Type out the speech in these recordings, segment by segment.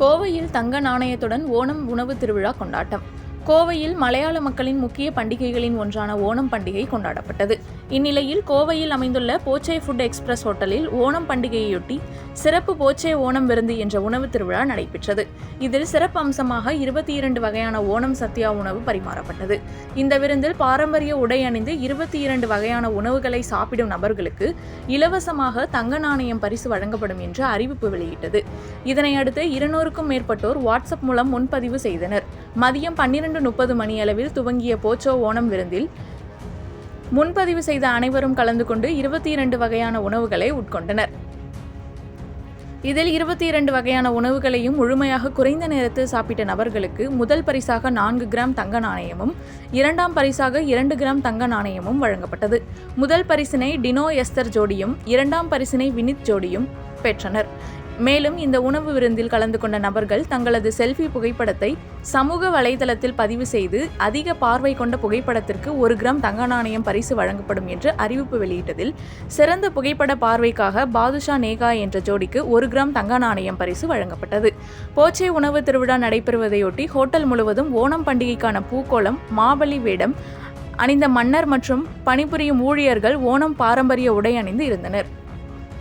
கோவையில் தங்க நாணயத்துடன் ஓணம் உணவு திருவிழா கொண்டாட்டம். கோவையில் மலையாள மக்களின் முக்கிய பண்டிகைகளின் ஒன்றான ஓணம் பண்டிகை கொண்டாடப்பட்டது. இந்நிலையில் கோவையில் அமைந்துள்ள போச்சே ஃபுட் எக்ஸ்பிரஸ் ஹோட்டலில் ஓணம் பண்டிகையொட்டி சிறப்பு போச்சே ஓணம் விருந்து என்ற உணவு திருவிழா நடைபெற்றது. இதில் சிறப்பு அம்சமாக இருபத்தி இரண்டு வகையான ஓணம் சத்யா உணவு பரிமாறப்பட்டது. இந்த விருந்தில் பாரம்பரிய உடை அணிந்து இருபத்தி இரண்டு வகையான உணவுகளை சாப்பிடும் நபர்களுக்கு இலவசமாக தங்க நாணயம் பரிசு வழங்கப்படும் என்று அறிவிப்பு வெளியிட்டது. இதனையடுத்து இருநூறுக்கும் மேற்பட்டோர் வாட்ஸ்அப் மூலம் முன்பதிவு செய்தனர். மதியம் பன்னிரண்டு முப்பது மணியளவில் துவங்கிய போச்சோ ஓணம் விருந்தில் முன்பதிவு செய்த அனைவரும் கலந்து கொண்டு இருபத்தி இரண்டு வகையான உணவுகளை உட்கொண்டனர். இதில் இருபத்தி இரண்டு வகையான உணவுகளையும் முழுமையாக குறைந்த நேரத்தில் சாப்பிட்ட நபர்களுக்கு முதல் பரிசாக நான்கு கிராம் தங்க நாணயமும் இரண்டாம் பரிசாக இரண்டு கிராம் தங்க நாணயமும் வழங்கப்பட்டது. முதல் பரிசினை டினோ எஸ்தர் ஜோடியும் இரண்டாம் பரிசினை வினித் ஜோடியும் பெற்றனர். மேலும் இந்த உணவு விருந்தில் கலந்து கொண்ட நபர்கள் தங்களது செல்ஃபி புகைப்படத்தை சமூக வலைதளத்தில் பதிவு செய்து அதிக பார்வை கொண்ட புகைப்படத்திற்கு ஒரு கிராம் தங்க நாணயம் பரிசு வழங்கப்படும் என்று அறிவிப்பு வெளியிட்டதில் சிறந்த புகைப்பட பார்வைக்காக பாதுஷா நேகா என்ற ஜோடிக்கு ஒரு கிராம் தங்க நாணயம் பரிசு வழங்கப்பட்டது. போச்சே உணவு திருவிழா நடைபெறுவதையொட்டி ஹோட்டல் முழுவதும் ஓணம் பண்டிகைக்கான பூக்கோளம் மாபலி வேடம் அணிந்த மன்னர் மற்றும் பணிபுரியும் ஊழியர்கள் ஓணம் பாரம்பரிய உடை அணிந்து இருந்தனர்.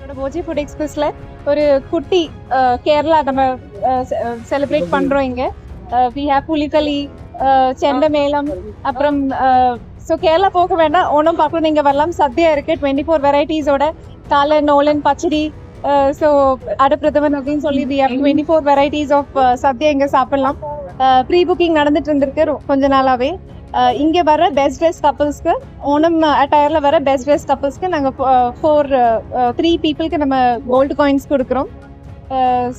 நம்மளோட போஜி ஃபுட் எக்ஸ்பிரஸ்ல ஒரு குட்டி கேரளா நம்ம செலிப்ரேட் பண்றோம் இங்க. வி ஹேவ் புலிகளி செண்டமேளம் அப்புறம் ஸோ கேரளா போக வேண்டாம் ஓணம் பார்க்கணும் இங்கே வரலாம். சத்யா இருக்கு டுவெண்ட்டி ஃபோர் வெரைட்டிஸோட காலன் நோலன் பச்சடி ஸோ அடப்பிரதமன் அப்படின்னு சொல்லி we twenty four varieties of sadya இங்கே சாப்பிடலாம். ப்ரீ புக்கிங் நடந்துட்டு இருந்திருக்கு கொஞ்ச நாளாவே. இங்கே வர பெஸ்ட் ட்ரெஸ் கப்பல்ஸ்க்கு ஓணம் அட்டையரில் வர பெஸ்ட் ட்ரெஸ் கப்பல்ஸ்க்கு நாங்கள் ஃபோர் த்ரீ பீப்புளுக்கு நம்ம கோல்டு காயின்ஸ் கொடுக்குறோம்.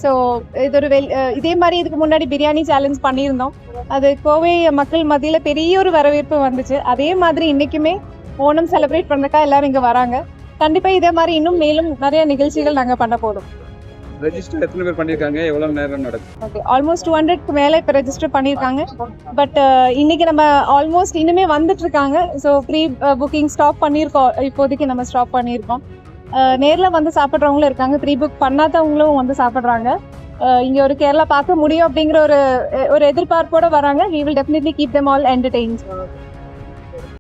ஸோ இது ஒரு வெல் இதே மாதிரி இதுக்கு முன்னாடி பிரியாணி சேலஞ்ச் பண்ணியிருந்தோம். அது கோவை மக்கள் மத்தியில் பெரிய ஒரு வரவேற்பு வந்துச்சு. அதே மாதிரி இன்றைக்குமே ஓணம் செலிப்ரேட் பண்ணுறக்கா எல்லோரும் இங்கே வராங்க. கண்டிப்பாக இதே மாதிரி இன்னும் மேலும் நிறைய நிகழ்ச்சிகள் நாங்கள் பண்ண போகிறோம் ரெஜிஸ்டர் எத்தனை பேர் பண்ணியிருக்காங்க எவ்வளோ நேரம் நடக்கும்? ஓகே ஆல்மோஸ்ட் டூ ஹண்ட்ரட்க்கு மேலே இப்போ ரெஜிஸ்டர் பண்ணியிருக்காங்க பட் uh, இன்னைக்கு நம்ம ஆல்மோஸ்ட் இன்னுமே வந்துட்டு இருக்காங்க so pre booking uh, stop பண்ணியிருக்கோம் இப்போதைக்கு நம்ம ஸ்டாப் பண்ணியிருக்கோம் uh, நேரில் வந்து சாப்பிட்றவங்களும் இருக்காங்க. ப்ரீ புக் பண்ணாதவங்களும் வந்து சாப்பிட்றாங்க. இங்கே ஒரு கேரளா பார்க்க முடியும் அப்படிங்கிற ஒரு ஒரு எதிர்பார்ப்போட வராங்க. We will definitely keep them all entertain